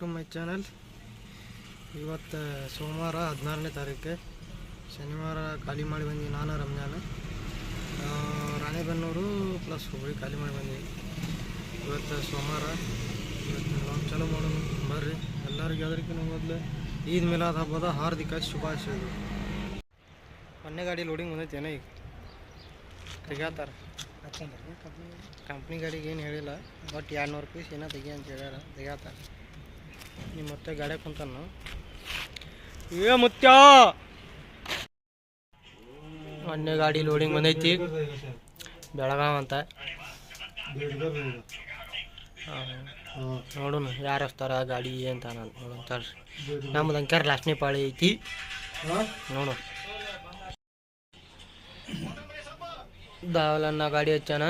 To my channel ಇವತ್ತು ಸೋಮವಾರ ಹದಿನಾರನೇ ತಾರೀಕು. ಶನಿವಾರ ಖಾಲಿ ಮಾಡಿ ಬಂದ್ವಿ ನಾನು ರಂಜಾನ್ ರಾಣೆಬೆನ್ನೂರು ಪ್ಲಸ್ ಹುಬ್ಬಳ್ಳಿ ಖಾಲಿ ಮಾಡಿ ಬಂದ್ವಿ ಇವತ್ತು ಸೋಮವಾರ. ಇವತ್ತು ನಾವು ಚಲೋ ಮಾಡೋಣ ಬರ್ರಿ. ಎಲ್ಲರಿಗೂ ಅದಕ್ಕಿಂತ ಮೊದಲು ಈದ್ ಮಿಲಾದ್ ಹಬ್ಬದ ಹಾರ್ದಿಕ ಶುಭಾಶಯಗಳು. ಮೊನ್ನೆ ಗಾಡಿ ಲೋಡಿಂಗ್ ಬಂದೈತೆ ಏನೋ ಈಗ? ತೆಗ್ಯಾತಾರ ಕಂಪ್ನಿ ಗಾಡಿಗೆ ಏನು ಹೇಳಿಲ್ಲ ಬಟ್ ಎರಡು ನೂರು ಪೀಸ್ ಏನೋ ತೆಗಿ ಅಂತ ಹೇಳ್ಯಾರ ತೆಗ್ಯಾತಾರ ನಿಮ್ಮ ಮತ್ತೆ ಗಾಡಿ ಕುಂತಾನ ಏ ಮುತ್ಯ ಮೊನ್ನೆ ಗಾಡಿ ಲೋಡಿಂಗ್ ಬಂದೈತಿ. ಬೆಳಗಾವ್ ಅಂತ. ನೋಡೋಣ ಯಾರು ಹಚ್ತಾರ ಗಾಡಿ ಅಂತ ನಾನು ನೋಡೋಣ ನಮ್ದು ಅಂಕ್ಯಾರ ಲಾಸ್ಟ್ನೇ ಪಾಳಿ ಐತಿ. ನೋಡು ದಾವಲನ್ನ ಗಾಡಿ ಹಚ್ಚಾನ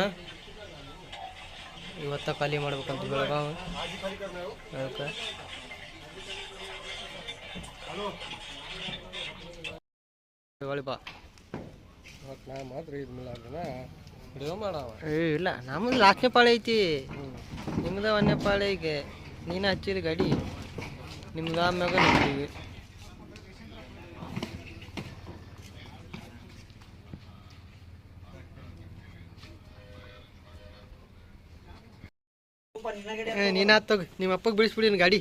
ಇವತ್ತ ಖಾಲಿ ಮಾಡ್ಬೇಕಂತ ಬೆಳಗಾವ್. ಅದಕ್ಕೆ. ಬಾ. ಮಾತ್ರ ಇದು ಮಿಲಾದನ ಹಿಡಿಯೋ ಮಾಡವ. ಏ ಇಲ್ಲ ನಮ್ಮದು ಲಾಸ್ಟ್ನೇ ಪಾಳೆ ಐತಿ. ನಿಮ್ದು ಒಂದನೇ ಪಾಳೆ ಈಗ ನೀನು ಹಚ್ಚಿರಿ ಗಾಡಿ ನಿಮ್ದು ಆಮ್ಯಾಗ ಹಚ್ಚಿವಿ ನೀನು ಆತ್ ತಗೋ. ನಿಮ್ಮ ಅಪ್ಪಗೆ ಬಿಡಿಸ್ಬಿಡಿ ನಿನ್ನ ಗಾಡಿ.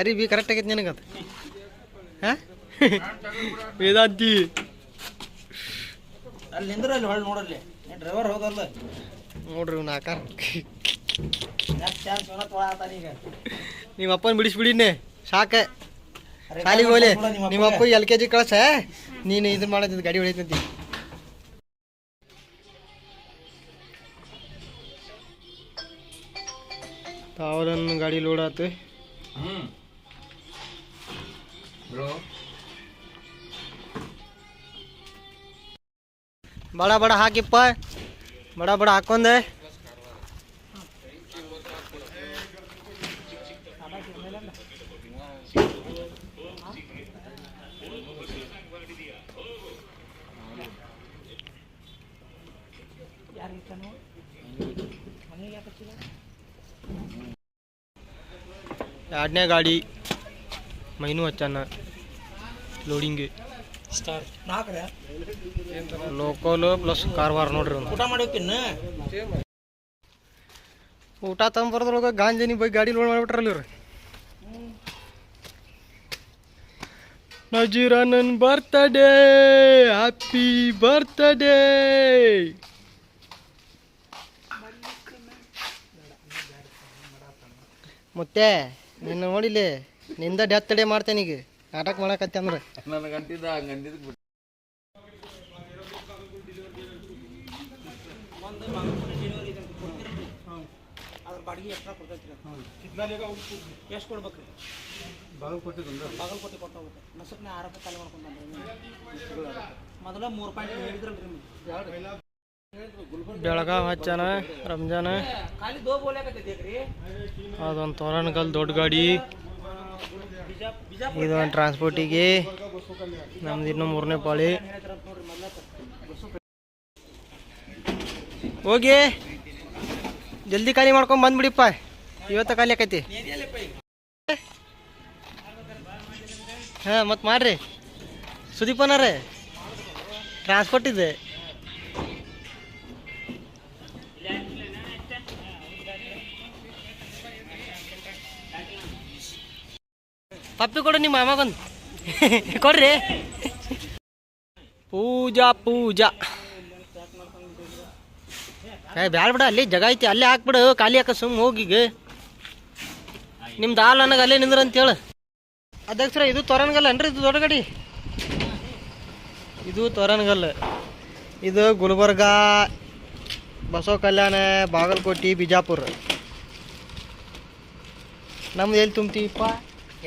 ಅರಿ ಬಿ ಕರೆಕ್ಟ್ ಆಗೈತೆ ನಿನಗಂತ ಹಾಂ? ವೇದಾಂತಿ. ಅಲ್ಲಿ ನಿಂದ್ರ ಅಲ್ಲಿ ಹೊಳ್ಳಿ ನೋಡಲ್ಲಿ. ಡ್ರೈವರ್ ಹೋಗಲ್ಲ. ನೋಡ್ರಿ ಇವ್ನ ಆಕಾರ. ನಿಮ್ಮ ಅಪ್ಪನ ಬಿಡಿಸ್ಬಿಡಿನೇ ಸಾಕ. ಶಾಲಿಗೆ ಹೋಗ್ಲಿ. ನಿಮ್ಮ ಅಪ್ಪ ಎಲ್ ಕೆ ಜಿ ಕಳ್ಸ? ನೀನು ಇದು ಮಾಡೋದು ಗಾಡಿ ಹೊಡಿತಂತಿ ತಾವರನ್ನು ಗಾಡಿ ಲೋಡ್ ಆತು. ಬಡ ಬಡ ಹಾಕಿಪ್ಪ. ಬಡ ಬಡ ಹಾಕೊಂಡೆ. ಎರಡನೇ ಗಾಡಿ main ಹಚ್ಚಾನ loading star local plus Karwar ನೋಡ್ರಿ ಊಟ ಮಾಡೋಕಿನ್ನ ಊಟ ತಂಬರ್ದ್ರೊಳಗೆ ಗಾಂಜಿನಿ ಬೈ ಗಾಡಿ ಲೋಡ್ ಮಾಡಿಬಿಟ್ರಲ್ಲ ಇವ್ರು. ನಜೀರ ನನ್ನ ಬರ್ತಡೇ ಹ್ಯಾಪಿ ಬರ್ತಡೇ ಮತ್ತೆ ನಿನ್ನ ನೋಡಿಲಿ ನಿಂದ ಡೆತ್ ಡೇ ಮಾಡ್ತೇನೆ ಈಗ. ನಾಟಕ ಮಾಡಕತ್ತೆ ಅಂದ್ರೆ. ಅಂದಿದ್ದಕ್ಕೆ ಬಿಟ್ಟು ಅದ್ರ ಬಾಡಿಗೆ ಎಕ್ಸ್ಟ್ರಾ ಕೊಡ್ತೈತ್ರಿ ಎಷ್ಟು ಬಾಗಲಕೋಟೆ ನಸಕ್ನೆ ಆರು ರೂಪಾಯಿ ಖಾಲಿ ಮಾಡ್ಕೊಂಡು ಮೊದಲ ಮೂರು ಪಾಯಿಂಟ್ ಹೇಳಿದ್ರಲ್ರಿ ಬೆಳಗಾವ್ ಹಚ್ಚಾನ ರಂಜಾನ. ಅದೊಂದು ತೋರಣಗಲ್ ದೊಡ್ಡ ಗಾಡಿ. ಬಿಜಾ ಬಿಜಾ ಇದು ಒಂದು ಟ್ರಾನ್ಸ್ಪೋರ್ಟಿಗೆ ನಮ್ದು ಇನ್ನೂ ಮೂರನೇ ಪಾಳಿ. ಹೋಗಿ. ಜಲ್ದಿ ಖಾಲಿ ಮಾಡ್ಕೊಂಡ್ ಬಂದ್ಬಿಡಿಪ್ಪ. ಇವತ್ತ ಖಾಲಿ ಆಕೈತಿ. ಹಾ, ಮತ್ತೆ ಮಾಡ್ರಿ. ಸುದೀಪನರೇ ಟ್ರಾನ್ಸ್ಪೋರ್ಟ್ ಇದೆ. ಪಪ್ಪಿ ಕೊಡು ನಿಮ್ಮ ಮಾಮಗೊಂದು. ಕೊಡ್ರಿ. ಪೂಜಾ ಪೂಜಾ. ಏ, ಬ್ಯಾಡ ಬಿಡ, ಅಲ್ಲಿ ಜಗ ಐತಿ, ಅಲ್ಲೇ ಹಾಕ್ಬಿಡು, ಖಾಲಿ ಹಾಕ ಸುಮ್ಮ ಹೋಗಿಗೆ ನಿಮ್ದು ಹಾಲು ನನಗೆ ಅಲ್ಲೇ ನಿಂದ್ರ ಅಂತೇಳು ಅಧ್ಯಕ್ಷರ, ಇದು ತೋರಣಗಲ್ಲ ಅನ್ರಿ ಇದು ದೊಡ್ಡ ಗಾಡಿ? ಇದು ತೋರಣಗಲ್ಲ ಇದು ಗುಲ್ಬರ್ಗ ಬಸವ ಕಲ್ಯಾಣ ಬಾಗಲಕೋಟೆ, ಬಿಜಾಪುರ. ನಮ್ದು ಎಲ್ಲಿ ತುಂಬ್ತೀವಿಪ್ಪ?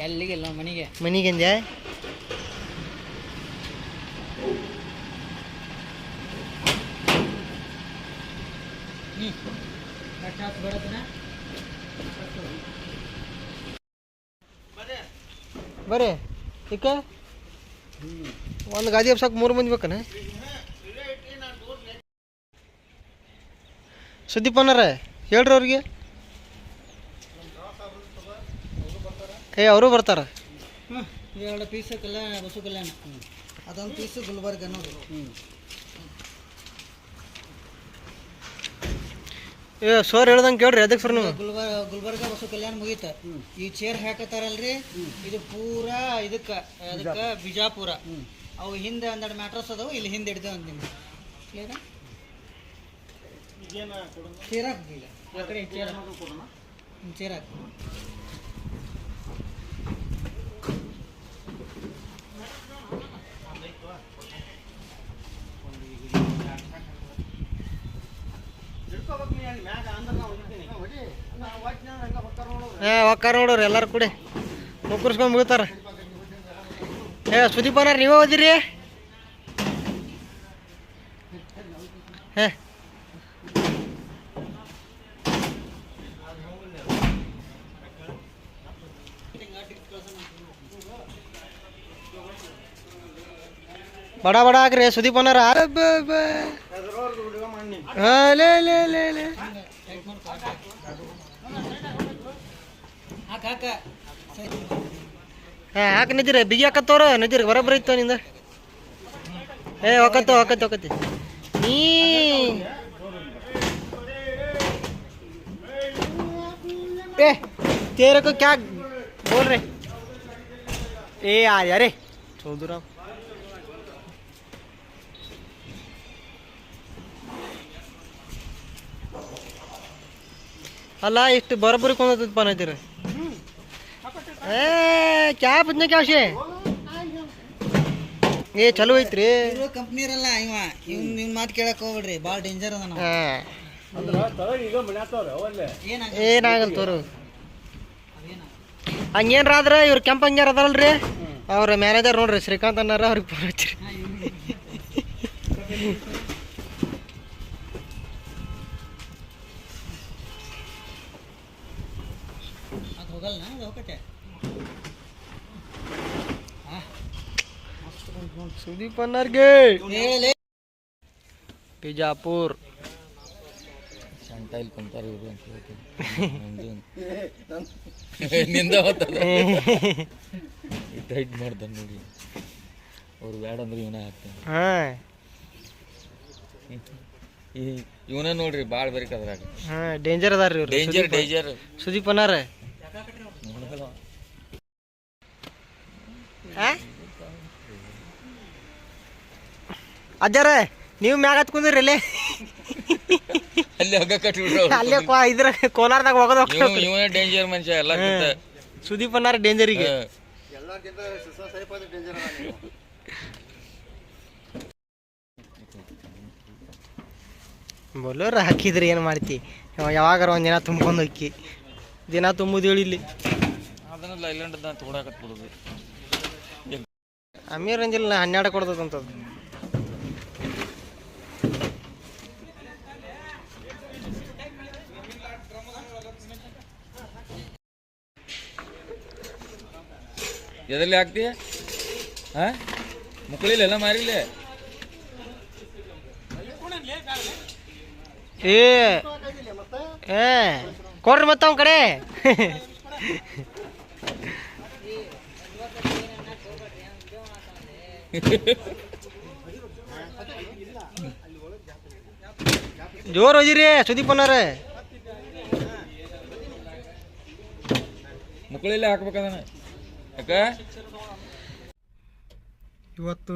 ಎಲ್ಲಿಗಿಲ್ಲ ಮನೆಗೆ. ಮನಿಗೆಂದೆ ಬರ್ರಿ ಈಗ ಒಂದು ಗಾದಿ ಹಬ್ಸಕ್ಕೆ ಮೂರು ಮಂದಿ ಬೇಕನ? ಸುದೀಪ್ ಅನ್ನಾರ ಹೇಳ್ರಿ ಅವ್ರಿಗೆ. ಏ ಅವರು ಬರ್ತಾರ. ಹ್ಞೂ ಎರಡು ಪೀಸ್ ಕಲ್ಯಾಣ ಬಸು ಕಲ್ಯಾಣ. ಅದೊಂದು ಪೀಸ್ ಗುಲ್ಬರ್ಗ ಅನ್ನೋದು. ಏ ಸರ್ ಹೇಳ್ದಂಗೆ ಕೇಳ್ರಿ ಅದಕ್ಕೆ ಸರ್ ನೀವು? ಗುಲ್ಬರ್ ಗುಲ್ಬರ್ಗ ಬಸು ಕಲ್ಯಾಣ ಮುಗೀತ. ಈ ಚೇರ್ ಹಾಕತ್ತಾರಲ್ರಿ? ಇದು ಪೂರಾ ಇದಕ್ಕೆ ಅದಕ್ಕೆ ಬಿಜಾಪುರ. ಅವು ಹಿಂದೆ ಒಂದೆರಡು ಮ್ಯಾಟ್ರಸ್ ಅದಾವು ಇಲ್ಲಿ ಹಿಂದೆ ಹಿಡ್ದೆ ಒಂದು ನಿಮ್ಗೆ. ಕ್ಲಿಯರಾ ಚೇರ್ ಹಾಕಿ ಈಗ. ಆ ಕಡೆ ಚೇರ್ ಹಾಕಿ. ಚೇರ್ ಹಾಕಿ. ಏ ಒಕ್ಕಾರ ನೋಡೋರು, ಎಲ್ಲರೂ ಕೂಡಿ. ಮುಕ್ಕರ್ಸ್ಕೊಂಡು ಮುಗಿತಾರ. ಏ, ಸುದೀಪ್ ಅನ್ನಾರ ನೀವೇ ಓದಿರಿ? ಹೇ ಬಡ ಬಡ ಹಾಕ್ರಿ ಸುದೀಪ್ ಅನ್ನಾರ ಹಾ, ಲೇ ಲೇ ಲೇ ಲೇ. ಹಾಕ ಹಾಕ ಸರಿ. ಹಾ ಹಾಕಿ ನಿಂತಿರಿ ಬಿಗಿ ಹಾಕತ್ತವ್ರ ನಿಂತಿರಿ ಬರೋಬ್ಬರ ಇತ್ತು ನಿಂದ ಏ ಹೊಕ್ಕತ್ತ ಹೊಕ್ಕತ್ತ ಹೊಕ್ಕತಿ ನೀ ए तेरे को क्या बोल रहे ए आ यारे चौधराम ಅಲ್ಲ ಇಷ್ಟು ಬರೋಬ್ಬರಿ ಕೊಂದಪ್ಪ ಅನ್ನತ್ತೀರಿ ಏ ಕ್ಯಾ ಕ್ಯಾಶ್ ಏ ಚಲೋ ಐತ್ರಿ. ಇರೋ ಕಂಪ್ನಿ ಇರಲ್ಲ ಇವ. ಇವ್ ನಿಮ್ ಮಾತು ಕೇಳಕ್ ಹೋಗ್ಬಿಡ್ರಿ ಭಾಳ ಡೇಂಜರ್ ಅದ ನಾವು. ಹಾ. ಏನಾಗಲ್ಲ. ತೋರು. ಹಂಗೇನ್ರಾದ್ರ ಇವ್ರು ಕೆಂಪ್ ಹಂಗ್ಯಾರ ಅದಲ್ರಿ? ಅವ್ರ ಮ್ಯಾನೇಜರ್ ನೋಡ್ರಿ ಶ್ರೀಕಾಂತ್ ಅನ್ನಾರ ಅವ್ರಿಗೆ ಫೋನ್ ಹಚ್ಚಿರಿ ಅದು ಹೋಗಲ್ಲ ಹೋಗತ್ತೆ? ಸುದೀಪ್ ಅನ್ನಾರ್ಗೆ ಬಿಜಾಪುರ್. ಸಂಟೈಲ್ ಇಲ್ಲಿ ಕುಂತಾರ ಇವರು ಅಂತ ಹೇಳ್ತೀನಿ. ನಿಂದ ಟೈಟ್ ಮಾಡ್ತಾನೆ ನೋಡಿ. ಅವ್ರು ಬೇಡ ಅಂದ್ರೆ ಇವನೇ ಹಾಕ್ತಾನೆ. ಹಾ. ಈ ಇವನೇ ನೋಡ್ರಿ ಭಾಳ ಬೇರೆ ಅದ್ರಾಗ. ಹಾ ಡೇಂಜರ್ ಅದಾರ ಇವ್ರು. Danger danger. ಸುದೀಪ್ ಅನ್ನಾರ ಅಜ್ಜಾರ ನೀವು ಮ್ಯಾಗ ಹತ್ಕೊಂಡ್ರಿ ಅಲ್ಲೇ ಅಲ್ಲಿ ಹಗ್ಗ ಕಟ್ಬಿಟ್ರು. ಅಲ್ಲೇ ಕೋ ಇದ್ರ ಕೋಲಾರದಾಗ ಹೋಗೋದು ಇವ ಇವನೇ ಡೇಂಜರ್ ಮನುಷ್ಯ ಎಲ್ಲ ಸುದೀಪ್ ಅನ್ನಾರ ಡೇಂಜರಿಗೆ ಬೋಲೋರ್ ಹಾಕಿದ್ರಿ ಏನು ಮಾಡ್ತಿ? ಯಾವಾಗಾರ ಒಂದು ದಿನ ತುಂಬ್ಕೊಂಡು ಹೋಕ್ಕಿ. ದಿನ ತುಂಬುದು ಹೇಳಿ ಇಲ್ಲಿ. ಅದನ್ನ ಲೈಲ್ಯಾಂಡ್ ತಗೊಳಕತ್ ಬಿಡುದು. ಅಮೀರ್ ಅಂಜಿಲ್ಲ ಹನ್ನೆರಡು ಕೊಡ್ತದಂತದ್ದು ಎದಲ್ಲಿ ಹಾಕ್ತಿ? ಹಾ? ಮುಕ್ಕಳಿಲ್ಲ ಎಲ್ಲ ಮಾರಿಲ್ಲ ಏ ಏ ಕೊಡ್ರಿ ಮತ್ತೆ ಅವ್ನ ಕಡೆ. ಜೋರ್ ಹೋಜಿರಿ ಸುದೀಪ್ ಅನ್ನೋರೆ ಮುಕ್ಕಳಿಲ್ಲ ಹಾಕ್ಬೇಕದನ್ನ ಇವತ್ತು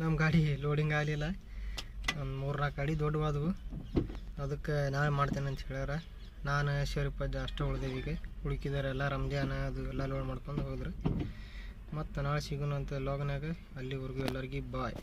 ನಮ್ಮ ಗಾಡಿ ಲೋಡಿಂಗ್ ಆಗಲಿಲ್ಲ. ಒಂದು ಮೂರು ನಾಲ್ಕು ಗಾಡಿ ದೊಡ್ಡವಾದವು ಅದಕ್ಕೆ ನಾವೇ ಮಾಡ್ತೇನೆ ಅಂತ ಹೇಳ್ಯಾರ. ನಾನು ಶರೀಫ್ ಅಷ್ಟೇ ಉಳ್ದೇವಿ ಈಗ. ಹುಡುಕಿದಾರೆಲ್ಲ ರಂಜಾನ ಅದು ಎಲ್ಲ ಲೋಡ್ ಮಾಡ್ಕೊಂಡು ಹೋದ್ರು. ಮತ್ತು ನಾಳೆ ಸಿಗೋಣ ಅಂತ ಲಾಗ್ನಾಗ ಅಲ್ಲಿವರೆಗೂ ಎಲ್ಲರಿಗೂ ಬಾಯ್